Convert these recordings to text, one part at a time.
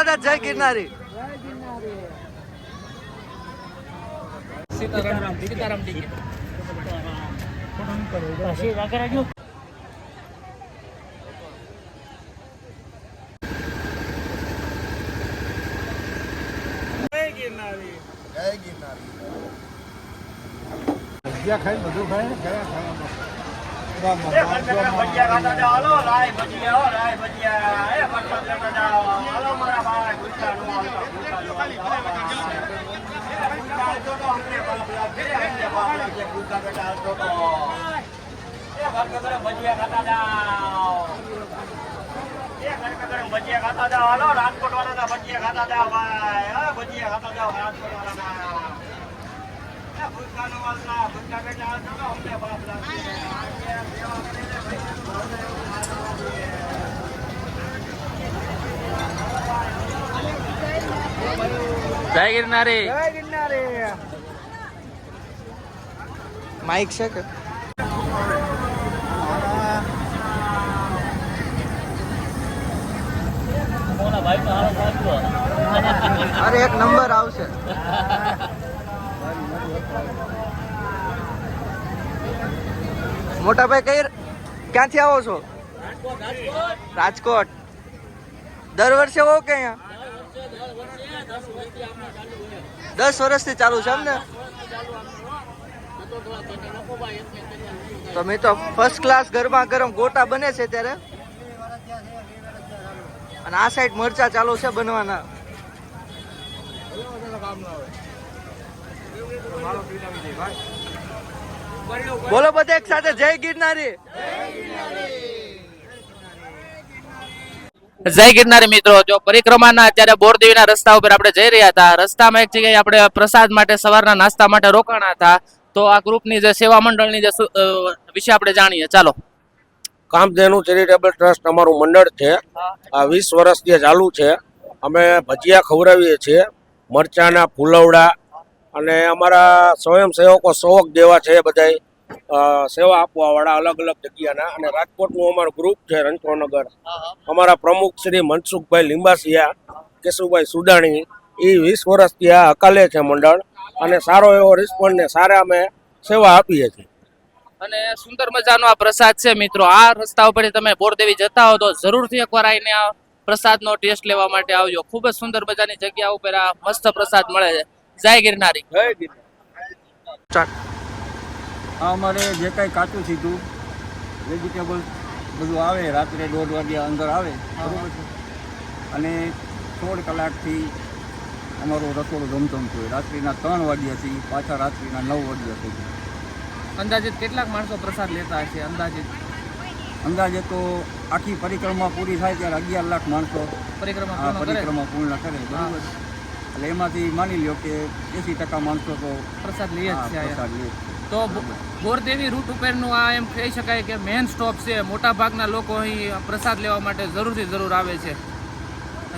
દાદા જય ગિરનારી. સીતારામ સીતારામ ટિકિટ ભજીયા ખાતા જાઓ હાલો રાજકોટ વાળા ભજીયા ખાતા જાઓ ભાઈ ભજીયા ખાતા જાઓ રાજકોટ વાળા ભૂતકાનો વાળા ભૂતકા બેટા આવજો ગિરનારે. જય ગિરનારી. માઇક છે કે? અરે એક નંબર આવશે. મોટા ભાઈ કઈ ક્યાંથી આવો છો? રાજકોટ દર વર્ષે હો કે અહીંયા? દસ વર્ષથી ચાલુ છે એમ ને? તો ફર્સ્ટ ક્લાસ ગરમા ગરમ ગોટા બને છે ત્યારે. અને આ સાઈડ મરચા ચાલુ છે બનવાના. બોલો બધા એક સાથે, જય ગિરનારી. જય ગિરનારી મિત્રો. જો પરિક્રમાના અત્યારે બોરદેવીના રસ્તા ઉપર આપણે જઈ રહ્યા હતા રસ્તામાં એક જગ્યાએ આપણે પ્રસાદ માટે સવારના નાસ્તા માટે રોકાણા હતા. તો આ ગ્રુપની જે સેવા મંડળની જે વિશે આપણે જાણીએ. ચાલો. કામધેનુ ચેરિટેબલ ટ્રસ્ટ અમારું મંડળ છે. આ વીસ વર્ષથી ચાલુ છે. અમે ભજીયા ખવડાવીએ છીએ મરચાના ફૂલવડા અને અમારા સ્વયંસેવકો સોવક જેવા છે બધાય. અ, સેવા આપવા વાળા અલગ અલગ જગ્યાના અને રાજકોટનું અમારું ગ્રુપ છે રણછોડનગર. અમારા પ્રમુખ શ્રી મનસુખભાઈ લીંબાસિયા કેશુભાઈ સુદાણી એ વીસ વર્ષથી આ અકાલે છે મંડળ અને સારો એવો રિસ્પોન્ડ ને સારા અમે સેવા આપીએ છીએ. અને સુંદર મજાનો આ પ્રસાદ છે મિત્રો. આ રસ્તા ઉપર તમે બોરદેવી જતા હો તો જરૂરથી એકવાર આવીને આ પ્રસાદનો ટેસ્ટ લેવા માટે આવજો. ખૂબ જ સુંદર મજાની જગ્યા ઉપર આ મસ્ત પ્રસાદ મળે છે. જય ગિરનારી. આ અમારે જે કાંઈ કાચું સીધું વેજીટેબલ બધું આવે રાત્રે દોઢ વાગ્યા અંદર આવે બરાબર છે? અને સોળ કલાકથી અમારું રસોડું ધમધમતું હોય. રાત્રિના ત્રણ વાગ્યાથી પાછા રાત્રિના નવ વાગ્યા સુધી. અંદાજિત કેટલાક માણસો પ્રસાદ લેતા હશે? અંદાજિત? અંદાજે તો આખી પરિક્રમા પૂરી થાય ત્યારે અગિયાર લાખ માણસો પરિક્રમા પરિક્રમા પૂર્ણ કરે બરોબર એટલે એમાંથી માની લ્યો કે એંસી ટકા માણસો તો પ્રસાદ લઈએ જ છે તો બોરદેવી રૂટ ઉપરનું આ એમ કહી શકાય કે મેઇન સ્ટોપ છે. મોટા ભાગના લોકો અહીં પ્રસાદ લેવા માટે જરૂરથી જરૂર આવે છે.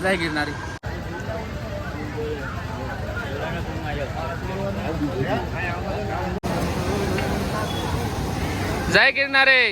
જય ગિરનારી જય ગિરનારી